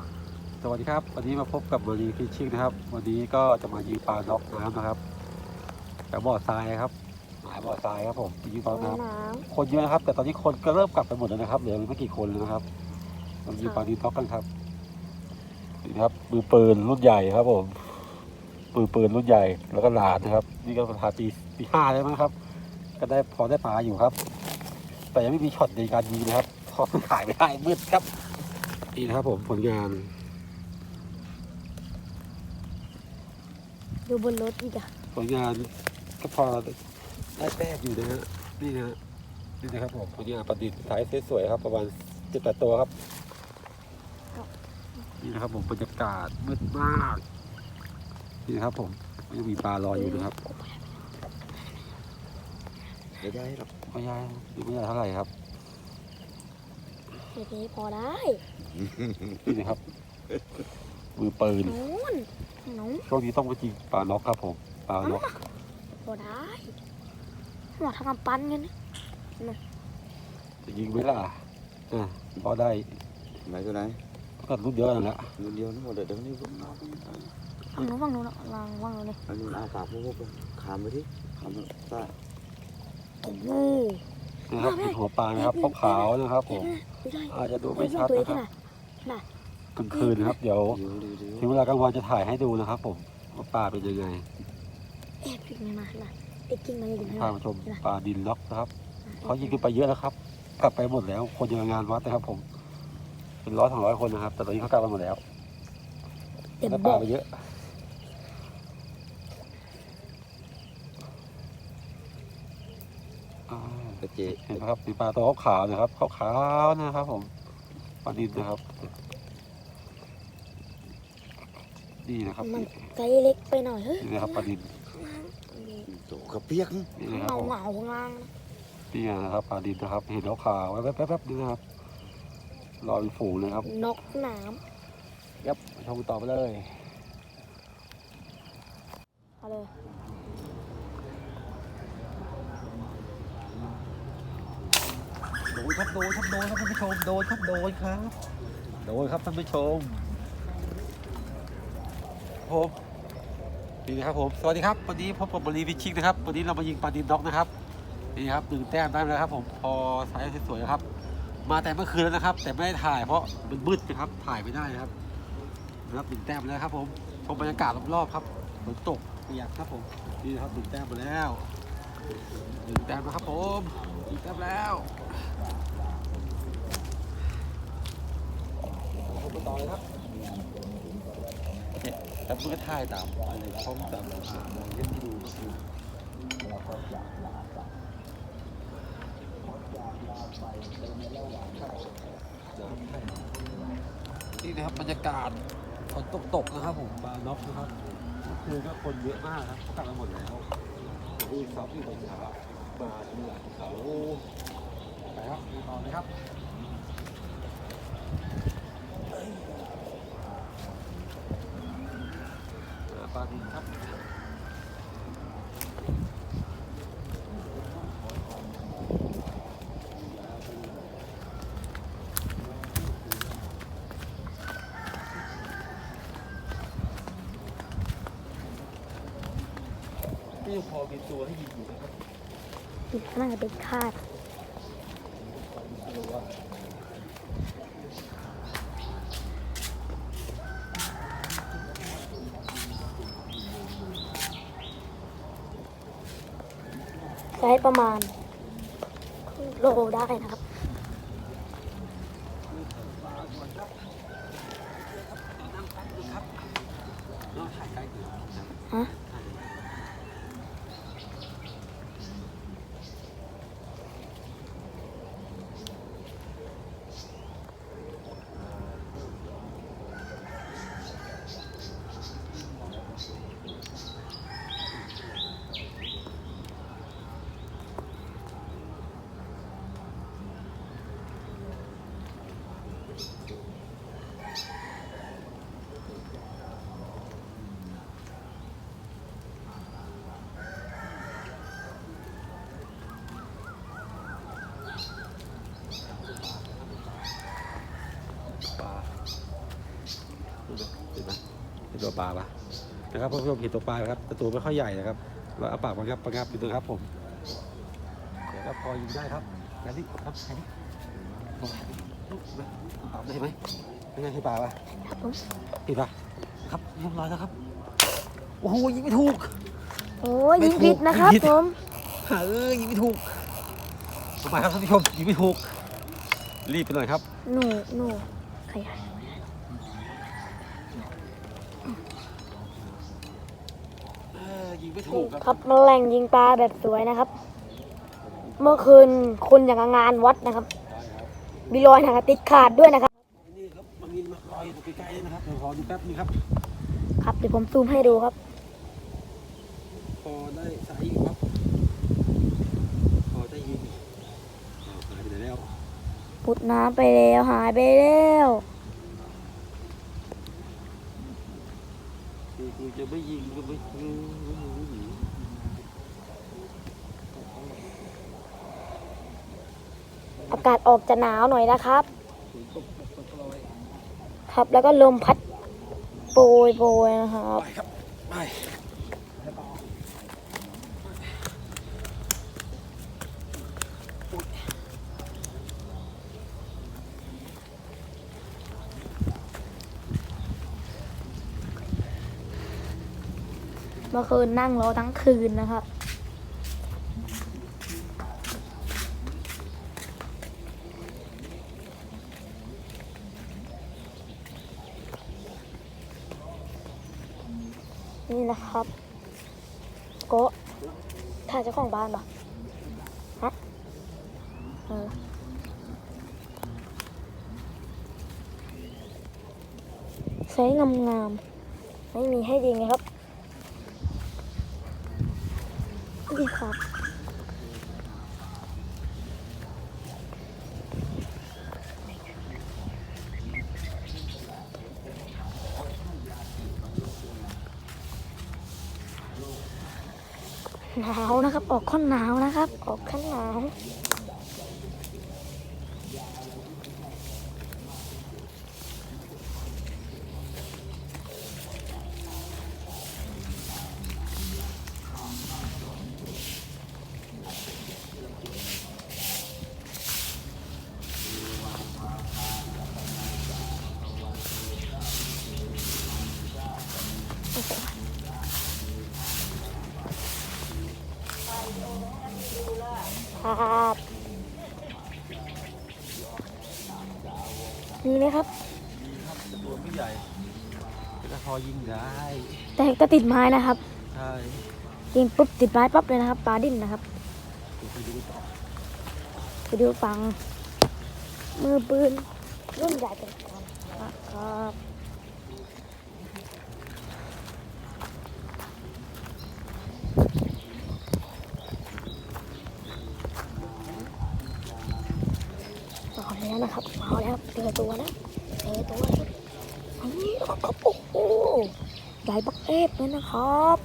ว่ะสวัสดีครับ วันนี้มาพบกับเบอร์รีฟิชชิ่งนะครับ วันนี้ก็จะมายิงปลาน็อกน้ำนะครับแต่บ่อทรายครับหมายบ่อทรายครับผมยิงปลาน้น้ำคนเยอะนะครับ แต่ตอนนี้คนก็เริ่มกลับไปหมดแล้วนะครับเหลือไม่กี่คนแล้วนะครับเรายิงปลาดีน็อกกันครับนี่ครับมือปืนรุ่นใหญ่ครับผมปืนปืนรุ่นใหญ่แล้วก็หลานนะครับ นี่ก็พาปีปีห้าแล้วมั้งครับ ก็ได้พอได้ปลาอยู่ครับ แต่ยังไม่มีช็อตในการยิงนะครับเพราะมันถ่ายไม่ได้มืดครับ นี่นะครับผมผลงานำดูบนรถอีกอะผลงานก็พอได้แต้มอยู่นะฮะนี่นะฮะนี่นะครับผมผลงานประดิษฐ์ท้ายสวยๆครับประมาณเจ็ดแปดตัวครับ นี่นะครับผมบรรยากาศมืดมาก นี่นะครับผมยังมีปลาลอยอยู่นะครับไม่ได้หรอกไม่ใช่ดูไม่ใช่เท่าไหร่ครับโอเคพอได้ นี่นะครับ มือปืนนู้นนู้นช่วงนี้ต้องไปยิงปลาน็อกครับผมปลาน็อกพอได้หมอทำกำปั้นกันนะจะยิงไหมล่ะอะพอได้ไหนตัวไหนก็รุ่นเยอะนั่นแหละตัวเดียวนะหมดเดี๋ยวนี้ผมเอาฝั่งนู้นฝั่งนู้นอะวางวางนู้นเลยอันนี้อาปากพวกขามไปที่ขามใต้โอ้โหนะครับมีหัวปลานะครับขาวๆนะครับผมไม่ได้อาจจะดูไม่ชัดตัวนะครับข นาดกลางคืนนะครับ เดี๋ยวเดี๋ยวเดี๋ยวเดี๋ยวถึงเวลากลางวันจะถ่ายให้ดูนะครับผมว่าปลาเป็นยังไงแอบพิกมันมาขนาดไอ้กิ่งมันอยู่ขพานาดมาชมปลาดินล็อกนะครับเขายิงกันไปเยอะแล้วครับ กลับไปหมดแล้ว คนยังงานวัดนะครับ ผม เป็นร้อยสองร้อยคนนะครับ แต่ตอนนี้เขากลับไปหมดแล้วเดี๋ยวได้บปลาอกไปเยอะ อ่า กระเจ เห็นไหมครับมีปลาตัวขาวๆนะครับขาวๆนะครับผม ปลาดินนะครับนี่นะครับมันไซส์เล็กไปหน่อยเฮ้ยนี่นะครับปลาดินโตกระเปียกนี่นะครับเหงาผมเหงาข้างล่างนี่นะครับปลาดินนะครับ เห็นแล้วขาวๆแวบๆๆนี่นะครับรอเป็นฝูงเลยครับนกหนามยับชมต่อไปเลยเอาเลย โดน ครับโดนครับโดนครับท่านผู้ชมโดนครับโดนครับโดนครับท่านผู้ชมผมนี่นะครับผมสวัสดีครับวันนี้พบกับบรีฟิชชิ่งนะครับวันนี้เรามายิงปลาดินด็อกนะครับนี่ครับหนึ่งแต้มได้แล้วครับผมพอสายสวยๆนะครับมาแต่เมื่อคืนแล้วนะครับ แต่ไม่ได้ถ่ายเพราะมันมืดนะครับถ่ายไม่ได้นะครับนะครับหนึ่งแต้มแล้วครับผมชมบรรยากาศรอบๆครับฝนตกเปียกครับผมนี่นะครับหนึ่งแต้มมาแล้วหนึ่งแต้มนะครับผมหนึ่งแต้มแล้วผมไป ต่อเลยครับเนี่ยแต่เมื่อถ่ายตามอะไรช่องตามอ่าเล่นที่ดูก็คือนี่นะครับบรรยากาศฝนตกตกนะครับผมบาร์น็อกนะครับคือก็คนเยอะมากครับเขากลับมาหมดแล้วอีกสองอีกตรงขามาที่หลังเขาไปครับต่อเลยครับ ปลาดินครับ นี่ยังพอมีตัวให้ยิงอยู่นะครับน่าจะเป็นคาดไม่รู้ประมาณโลได้นะครับ ตัวปลาปะนะครับเพื่อนผู้ชมเห็นตัวปลาไหมครับแต่ตัวไม่ค่อยใหญ่นะครับแล้วเอาปากมันครับประงับอยู่ตรงครับผมเดี๋ยวก็พอยิงได้ครับแค่นี้ครับแค่นี้ลงปากได้ไหมเป็นไงให้ปลาปะครับผมผิดปะครับเรียบร้อยแล้วครับโอ้โหยิงไม่ถูกโอ้ยไม่ยิงถูกผิดนะครับยิงผิดผมหาเออยิงไม่ถูกทำไมครับท่านผู้ชมยิงไม่ถูกรีบไปหน่อยครับหนูหนูขยาย เออ ยิงไม่ถูกครับครับแมลงยิงปลาแบบสวยนะครับ เมื่อคืนคุณอย่างกับงานวัดนะครับ มีรอยหนังติดขาดด้วยนะครับ นี่ครับมันมีมาลอยอยู่ใกล้ๆเลยนะครับเดี๋ยวขอดูแป๊บนึงครับ ครับเดี๋ยวผมซูมให้ดูครับ พอได้สายอยู่ครับ พอได้ยินอ้าวหายไปไหนแล้วพุดน้ำไปแล้วหายไปแล้วคือคือจะไม่ยิงก็ไม่ยิงากาศออกจะหนาวหน่อยนะครับ ครับแล้วก็ลมพัดโปรยโปรยนะครับไปครับไปเมื่อคืนนั่งรอทั้งคืนนะครับ นะครับโกะถ่ายเจ้าของบ้านปะฮะเออใช้งามๆไม่มีให้ดีไงนะครับดีครับ หนาว นหนาวนะครับ ออกค่อนหนาว แต่ก็ติดไม้นะครับใช่ยิงปุ๊บติดไม้ปั๊บเลยนะครับปลาดิ้นนะครับไปดูต่อไปดูฟัง มือปืนรุ่นใหญ่กันก่อนนะครับเอาแล้วนะครับเอาแล้วเจอตัวนะเจอตัวแล้วอันนี้นะครับโอ้โห ใหญ่บักเอฟเลยนะครับ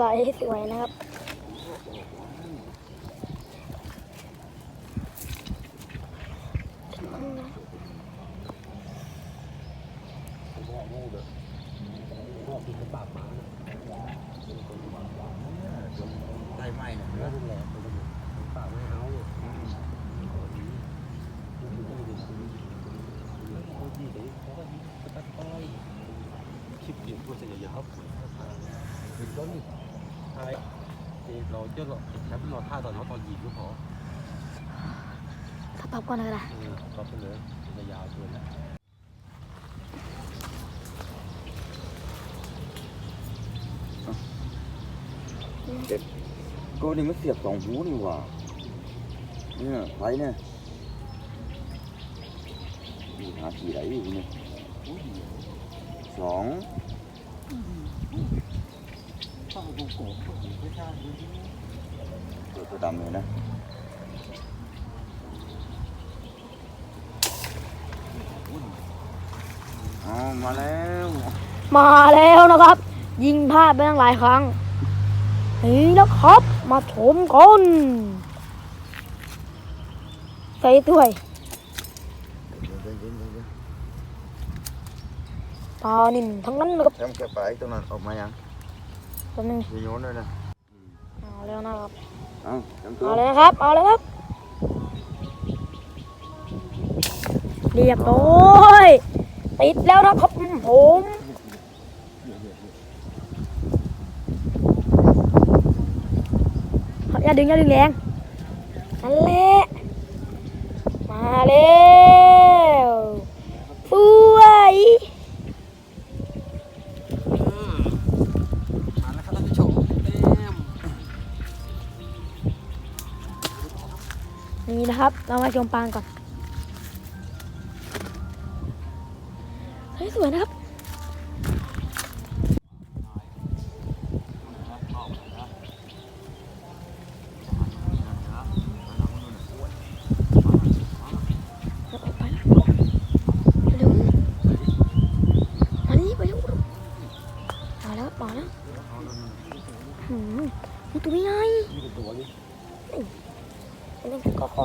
สวยสวยนะครับ ได้ไหมเนี่ย เนื้อดูแลปากไม่เอาเลยคลิปเดียวก็จะยาวๆเป็นต้นนี่ใช่เราจะรอแค่รอท่าตอนเขาตอนยิงก็พอ ถ้าพับก่อนก็ได้เออก็ไปเลยจะยาวเกินแล้วเจ็บก็นี่มันเสียบสองหูนี่หว่าเนี่ยไปเนี่ยมีหาขี่ไหลอยู่เนี่ยสองต้องดูโกงไม่ใช่ตัวตัวดำเลยนะ อ๋อมาแล้วมาแล้วนะครับ ยิงพลาดไปตั้งหลายครั้งนี่นะครับ มาชมกันใส่ถ้วยเดี๋ยวเดี๋ยวเดี๋ยวเดี๋ยวปลานินทั้งนั้นนะครับแชมป์แกะปลาไอ้ตรงนั้นออกมายังแป๊บนึงอย่าโยนเลยนะเอาแล้วนะครับเอาแชมป์ตัวเอาเลยนะครับเอาเลยครับเรียบร้อย ติดแล้วนะครับผมอย่าดึงอย่าดึงแรงนั่นแหละมาแล้วสวยมาแล้วครับท่านผู้ชมเต็มนี่นะครับ เรามาชมปลาก่อน สวยนะครับไปแล้วเร็วมานี่ไปเร็วมาแล้วมาแล้วหืมตัวใหญ่นี่เป็นตัวนี้นี่ก็ขอ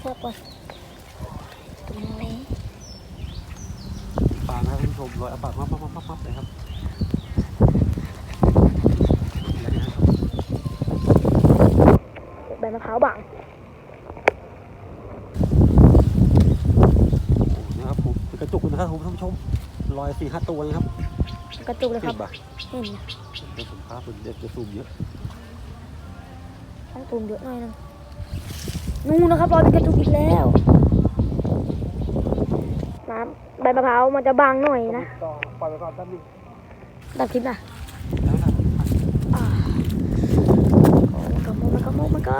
ขอก่อนตัวมันเล็ก ปลานะครับท่านผู้ชมลอยเอาปากมับมับมับมับมับเลยครับแล้วเนี่ยครับใบมะพร้าวบางโอ้โหนะครับผมเป็นกระจุกเลยนะครับผมท่านผู้ชมลอยสี่ห้าตัวนะครับกระจุกเลยคเห็รับนปะเห็นนะเป็นสินค้าเป็นเด็ดจะซูมเยอะต้องตูมเยอะหน่อยนึงนู่นนะครับรอยเป็นกระจุกอีกแล้วน้ำ ใบมะพร้าวมันจะบางหน่อยนะต่อปล่อยไปก่อนแป๊บนึงดับคลิปนะมันก็โมมันก็โมมันก็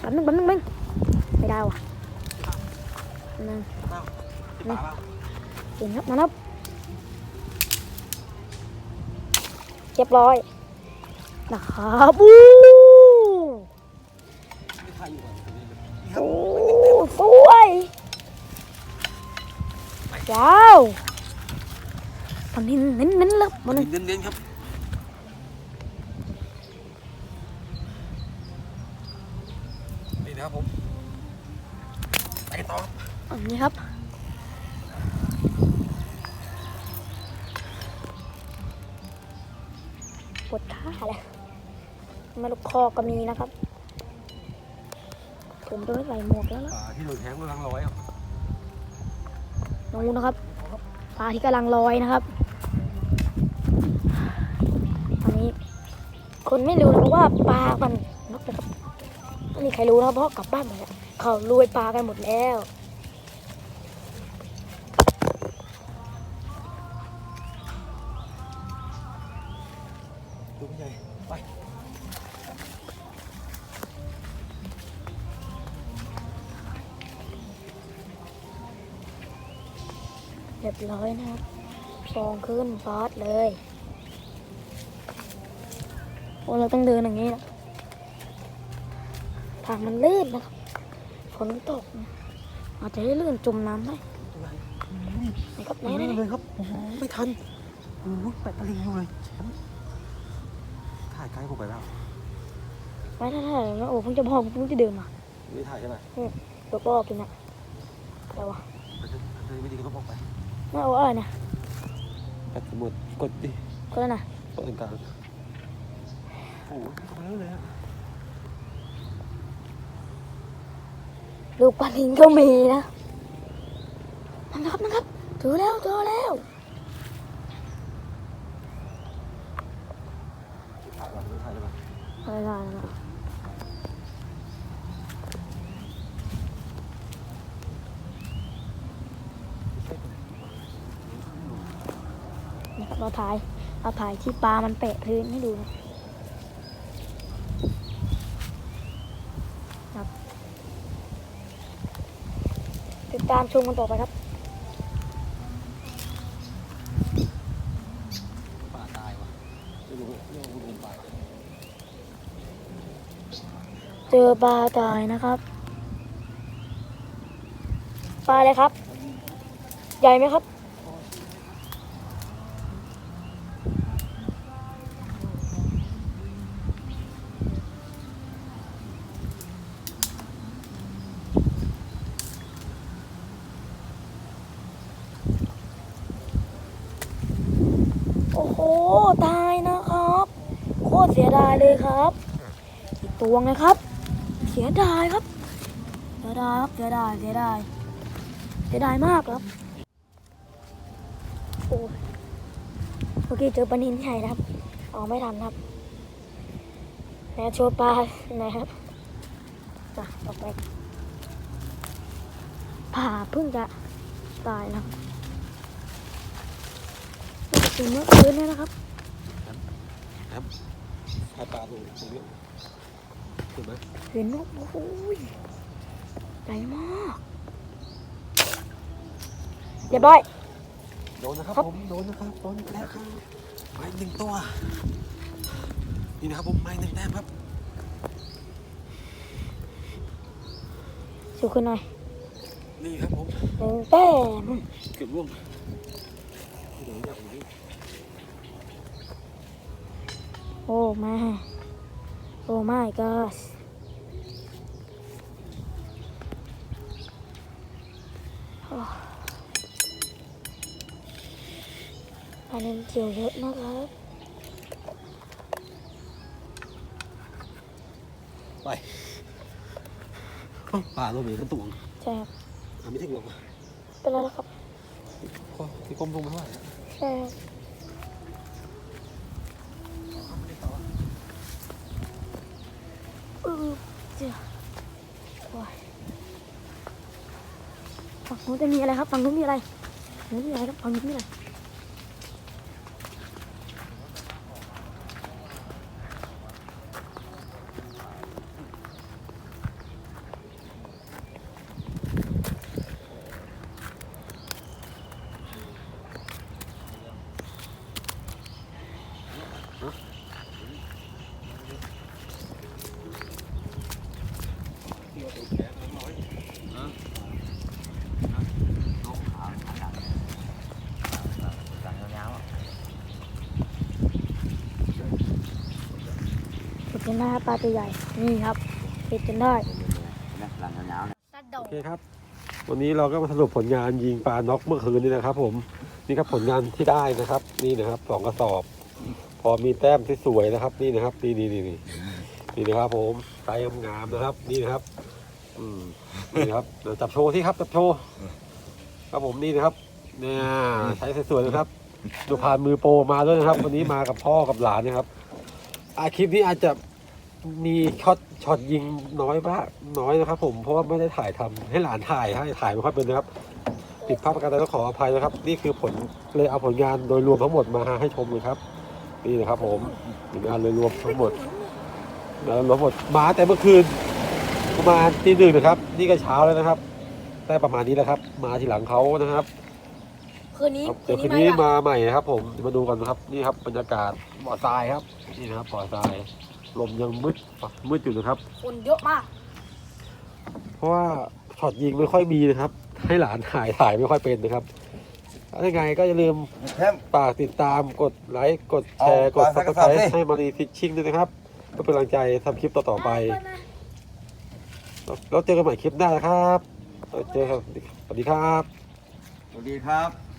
แป๊บนึงแป๊บนึงแป๊บนึงไม่ได้ว่ะนึงปลาบ้างเก่งครับมานับเรียบร้อยนะครับบูโอ้สวย ว้าวตอนนี้เน้นเน้นๆเลยมันเน้นๆครับนี่นะครับผมไปต่ออันนี้ครับปวดขาเลยมาลูกคอก็มีนะครับ ผมจะไม่ใส่หมวกแล้วล่ะปลาที่โดนแทงกำลังร้อยครับ นูนะครับปลาที่กำลังลอยนะครับอันนี้ คนไม่รู้นะว่าปลา มันนกนะครับไม่มีใครรู้นะเพราะกลับบ้านหมดแล้วเขารวยปลากันหมดแล้วตัวใหญ่ไป เรียบร้อยนะครับฟองขึ้นฟอสเลย โอ้เราต้องเดินอย่างนี้นะทางมันลื่นนะครับฝนตกนะอาจจะได้ลื่นจมน้ำได้นะครับไหนไหนไหนเลยครับโอ้โหไม่ทันโอ้โหแปดตะลิงอยู่เลยแชมป์ถ่ายใกล้ผมไปแล้วไม่ถ้าถ้าแล้วโอ้เพิ่งจะบอกเพิ่งจะเดินมาไม่ถ่ายใช่ไหมตัวบอกกินนะแต่ว่ามันไม่ดีก็ต้องออกไป ไม่เอาอะไรนะ แปดหมดกดดิ ก็แล้วนะ กดตรงกลางโอ้โหเข้าไปแล้วเลยอะ ลูกปลาลิงก็มีนะนั่นนะครับนะครับเจอแล้วเจอแล้ว ถ่ายหลังไม่ถ่ายได้ไหม อะไรนะ นะครับเราถ่ายเราถ่ายที่ปลามันแปะพื้นให้ดูนะครับติดตามชมกันต่อไปครับเจอปลาตายนะครับปลาอะไรครับ ใหญ่ไหมครับ ตายนะครับ โคตรเสียดายเลยครับ อีกตัวนะครับ เสียดายครับ เสียดายครับเสียดายเสียดายเสียดายมากครับโอ้เมื่อกี้เจอปลานินใหญ่นะครับออกไม่ทันครับแหนโชว์ปลานะครับจ้ะต่อไปผ่าเพิ่งจะตายแล้วน่าจะเป็นเมื่อคืนเนี่ยนะครับ ให้ปลาดูตรงนี้เห็นไหมเห็นว่าโอ้โหใหญ่มากเรียบร้อย โดนนะครับครับผมโดนนะครับโดนอีกแล้วครับไม้หนึ่งตัว นี่นะครับผมไม้หนึ่งแต้มครับสูขึ้นหน่อยนี่ครับผมหนึ่งแต้มเกือบร่วงเดี๋ยวอย่างนี้ โอ้มาโอ้ไม่ก็ปลาเนนเจียวเยอะนะครับไปเอ้าปลาเรามีกันตัวงใช่ครับอะไม่ถึงหรอกเป็นไรแล้วครับก็ที่ก้มลงมาเท่าไหร่อะใช่ครับอือเจ้าโอ้ยฝั่งนู้น จะมีอะไรครับ ฝั่งนู้นมีอะไรฝั่งนู้นมีอะไรครับฝั่งนู้นมีอะไร นได้ครับปลาตัวใหญ่ นี่ครับเห็ดจนได้นะหลังยาวๆนะโอเคครับ วันนี้เราก็มาสรุปผลงานยิงปลาน็อกเมื่อคืนนี้นะครับ ผม นี่ครับผลงานที่ได้นะครับ นี่นะครับสองกระสอบ พอมีแต้มที่สวยนะครับ นี่นะครับ นี่นี่นี่นี่นี่นะครับ ผมไซส์งามๆนะครับ นี่นะครับ อืมนี่นะครับเดี๋ยวจับโชว์ที่ครับจับโชว์ครับผมนี่นะครับ เนี่ยใช้สวยๆนะครับ ดูผ่านมือโปรมาด้วยนะครับ วันนี้มากับพ่อกับหลานนะครับอาคลิปนี้อาจจะ มีช็อตช็อตยิงน้อยบ้างน้อยนะครับ ผมเพราะว่าไม่ได้ถ่ายทำให้หลานถ่ายให้ถ่ายไม่ค่อยเป็นนะครับผิดพลาดประการใดต้องขออภัยนะครับ นี่คือผลเลยเอาผลงานโดยรวมทั้งหมดมาให้ชมเลยครับ นี่นะครับ ผมผลงานโดยรวมทั้งหมดงานรวมหมดมาแต่เมื่อคืนประมาณตีหนึ่งนะครับ นี่ก็เช้าแล้วนะครับ ได้ประมาณนี้แล้วครับ มาทีหลังเขานะครับคืนนี้ครับเดี๋ยวคืนนี้มาใหม่นะครับ ผมเดี๋ยวมาดูกันนะครับ นี่ครับบรรยากาศบ่อทรายครับ นี่นะครับบ่อทราย ลมยังมืดมืดอยู่นะครับ คนเยอะมาก เพราะว่าช็อตยิงไม่ค่อยมีนะครับ ให้หลานถ่ายถ่ายไม่ค่อยเป็นนะครับถ้ายังไงก็อย่าลืมแคมฝากติดตามกดไลค์กดแชร์กเอาดปซัลาบสัสกไคกระรสอบสิต์ให้มารีฟิชชิ่งด้วยนะครับเพื่อเป็นกำลังใจทำคลิปต่อๆไป แล้วเจอกันใหม่คลิปหน้านะครับแล้วเจอกันสวัสดีครับ สวัสดีครับ